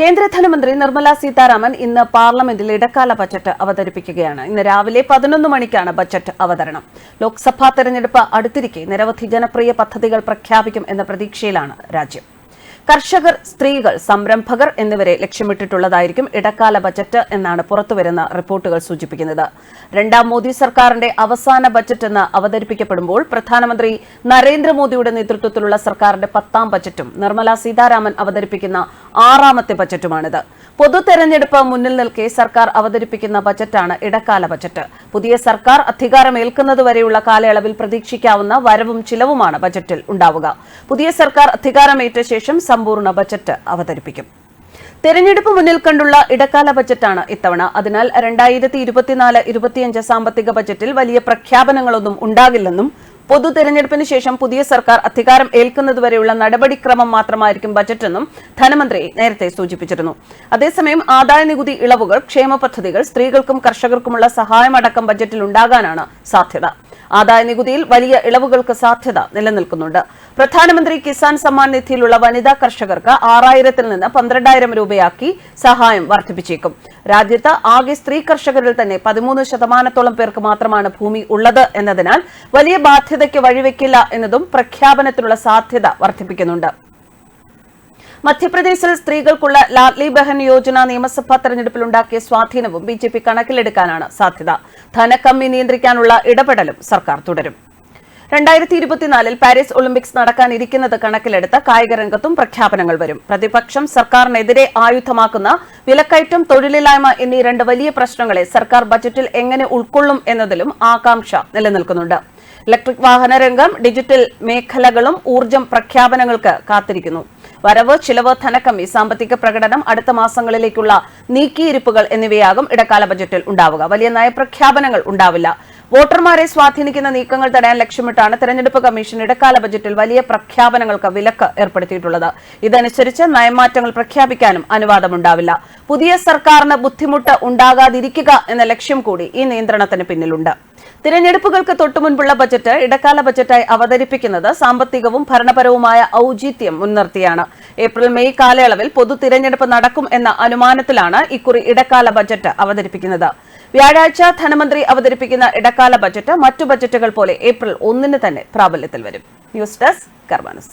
കേന്ദ്ര ധനമന്ത്രി നിർമ്മല സീതാരാമൻ ഇന്ന് പാർലമെന്റിൽ ഇടക്കാല ബജറ്റ് അവതരിപ്പിക്കുകയാണ്. ഇന്ന് രാവിലെ പതിനൊന്ന് മണിക്കാണ് ബജറ്റ് അവതരണം. ലോക്സഭാ തെരഞ്ഞെടുപ്പ് അടുത്തിരിക്കെ നിരവധി ജനപ്രിയ പദ്ധതികൾ പ്രഖ്യാപിക്കും എന്ന പ്രതീക്ഷയിലാണ് രാജ്യം. കർഷകർ സ്ത്രീകൾ സംരംഭകർ എന്നിവരെ ലക്ഷ്യമിട്ടിട്ടുള്ളതായിരിക്കും ഇടക്കാല ബജറ്റ് എന്നാണ് പുറത്തുവരുന്ന റിപ്പോർട്ടുകൾ സൂചിപ്പിക്കുന്നത്. രണ്ടാം മോദി സർക്കാരിന്റെ അവസാന ബജറ്റ് എന്ന് അവതരിപ്പിക്കപ്പെടുമ്പോൾ പ്രധാനമന്ത്രി നരേന്ദ്രമോദിയുടെ നേതൃത്വത്തിലുള്ള സർക്കാരിന്റെ പത്താം ബജറ്റും നിർമ്മല സീതാരാമൻ അവതരിപ്പിക്കുന്ന ആറാമത്തെ ബജറ്റുമാണിത്. പൊതു തെരഞ്ഞെടുപ്പ് മുന്നിൽ നിൽക്കെ സർക്കാർ അവതരിപ്പിക്കുന്ന ബജറ്റാണ് ഇടക്കാല ബജറ്റ്. പുതിയ സർക്കാർ അധികാരമേൽക്കുന്നതുവരെയുള്ള കാലയളവിൽ പ്രതീക്ഷിക്കാവുന്ന വരവും ചിലവുമാണ് ബജറ്റിൽ ഉണ്ടാവുക. പുതിയ സർക്കാർ അധികാരമേറ്റ ശേഷം സമ്പൂർണ ബജറ്റ് അവതരിപ്പിക്കും. തെരഞ്ഞെടുപ്പ് മുന്നിൽ കണ്ടുള്ള ഇടക്കാല ബജറ്റാണ് ഇത്തവണ. അതിനാൽ രണ്ടായിരത്തി ഇരുപത്തിനാല് ഇരുപത്തിയഞ്ച് സാമ്പത്തിക ബജറ്റിൽ വലിയ പ്രഖ്യാപനങ്ങളൊന്നും ഉണ്ടാകില്ലെന്നും പൊതു തെരഞ്ഞെടുപ്പിന് ശേഷം പുതിയ സർക്കാർ അധികാരം ഏൽക്കുന്നതുവരെയുള്ള നടപടിക്രമം മാത്രമായിരിക്കും ബജറ്റെന്നും ധനമന്ത്രി നേരത്തെ സൂചിപ്പിച്ചിരുന്നു. അതേസമയം ആദായ നികുതി ഇളവുകൾ ക്ഷേമ പദ്ധതികൾ സ്ത്രീകൾക്കും കർഷകർക്കുമുള്ള സഹായമടക്കം ബജറ്റിൽ ഉണ്ടാകാനാണ് സാധ്യത. ആദായ നികുതിയിൽ വലിയ ഇളവുകൾക്ക് സാധ്യത നിലനിൽക്കുന്നുണ്ട്. പ്രധാനമന്ത്രി കിസാൻ സമ്മാൻ നിധിയിലുള്ള വനിതാ കർഷകർക്ക് ആറായിരത്തിൽ നിന്ന് പന്ത്രണ്ടായിരം രൂപയാക്കി സഹായം വർദ്ധിപ്പിച്ചേക്കും. രാജ്യത്ത് ആകെ സ്ത്രീ കർഷകരിൽ തന്നെ പതിമൂന്ന് ശതമാനത്തോളം പേർക്ക് മാത്രമാണ് ഭൂമി ഉള്ളത് എന്നതിനാൽ വലിയ ബാധ്യതയ്ക്ക് വഴിവെക്കില്ല എന്നതും പ്രഖ്യാപനത്തിനുള്ള സാധ്യത വർദ്ധിപ്പിക്കുന്നുണ്ട്. മധ്യപ്രദേശിൽ സ്ത്രീകൾക്കുള്ള ലാഡ്ലി ബഹൻ യോജന നിയമസഭാ തെരഞ്ഞെടുപ്പിൽ ഉണ്ടാക്കിയ സ്വാധീനവും ബി ജെ പി കണക്കിലെടുക്കാനാണ് സാധ്യത. ധനക്കമ്മി നിയന്ത്രിക്കാനുള്ള ഇടപെടലും സർക്കാർ തുടരും. രണ്ടായിരത്തി ഇരുപത്തിനാലിൽ പാരീസ് ഒളിമ്പിക്സ് നടക്കാനിരിക്കുന്നത് കണക്കിലെടുത്ത് കായിക രംഗത്തും പ്രഖ്യാപനങ്ങൾ വരും. പ്രതിപക്ഷം സർക്കാരിനെതിരെ ആയുധമാക്കുന്ന വിലക്കയറ്റം തൊഴിലില്ലായ്മ എന്നീ രണ്ട് വലിയ പ്രശ്നങ്ങളെ സർക്കാർ ബജറ്റിൽ എങ്ങനെ ഉൾക്കൊള്ളും എന്നതിലും ആകാംക്ഷ നിലനിൽക്കുന്നുണ്ട്. ഇലക്ട്രിക് വാഹന രംഗം ഡിജിറ്റൽ മേഖലകളും ഊർജം പ്രഖ്യാപനങ്ങൾക്ക് കാത്തിരിക്കുന്നു. വരവ് ചിലവ് ധനക്കമ്മി സാമ്പത്തിക പ്രകടനം അടുത്ത മാസങ്ങളിലേക്കുള്ള നീക്കിയിരിപ്പുകൾ എന്നിവയാകും ഇടക്കാല ബജറ്റിൽ ഉണ്ടാവുക. വലിയ നയപ്രഖ്യാപനങ്ങൾ ഉണ്ടാവില്ല. വോട്ടർമാരെ സ്വാധീനിക്കുന്ന നീക്കങ്ങൾ തടയാൻ ലക്ഷ്യമിട്ടാണ് തെരഞ്ഞെടുപ്പ് കമ്മീഷൻ ഇടക്കാല ബജറ്റിൽ വലിയ പ്രഖ്യാപനങ്ങൾക്ക് വിലക്ക് ഏർപ്പെടുത്തിയിട്ടുള്ളത്. ഇതനുസരിച്ച് നയമാറ്റങ്ങൾ പ്രഖ്യാപിക്കാനും അനുവാദമുണ്ടാവില്ല. പുതിയ സർക്കാരിന് ബുദ്ധിമുട്ട് ഉണ്ടാകാതിരിക്കുക എന്ന ലക്ഷ്യം കൂടി ഈ നിയന്ത്രണത്തിന് പിന്നിലുണ്ട്. തിരഞ്ഞെടുപ്പുകൾക്ക് തൊട്ടുമുൻപുള്ള ബജറ്റ് ഇടക്കാല ബജറ്റായി അവതരിപ്പിക്കുന്നത് സാമ്പത്തികവും ഭരണപരവുമായ ഔചിത്യം മുൻനിർത്തിയാണ്. ഏപ്രിൽ മെയ് കാലയളവിൽ പൊതു തിരഞ്ഞെടുപ്പ് നടക്കും എന്ന അനുമാനത്തിലാണ് ഇക്കുറി ഇടക്കാല ബജറ്റ് അവതരിപ്പിക്കുന്നത്. വ്യാഴാഴ്ച ധനമന്ത്രി അവതരിപ്പിക്കുന്ന ഇടക്കാല ബജറ്റ് മറ്റു ബജറ്റുകൾ പോലെ ഏപ്രിൽ ഒന്നിന് തന്നെ പ്രാബല്യത്തിൽ വരും. News desk കർമാനസ്.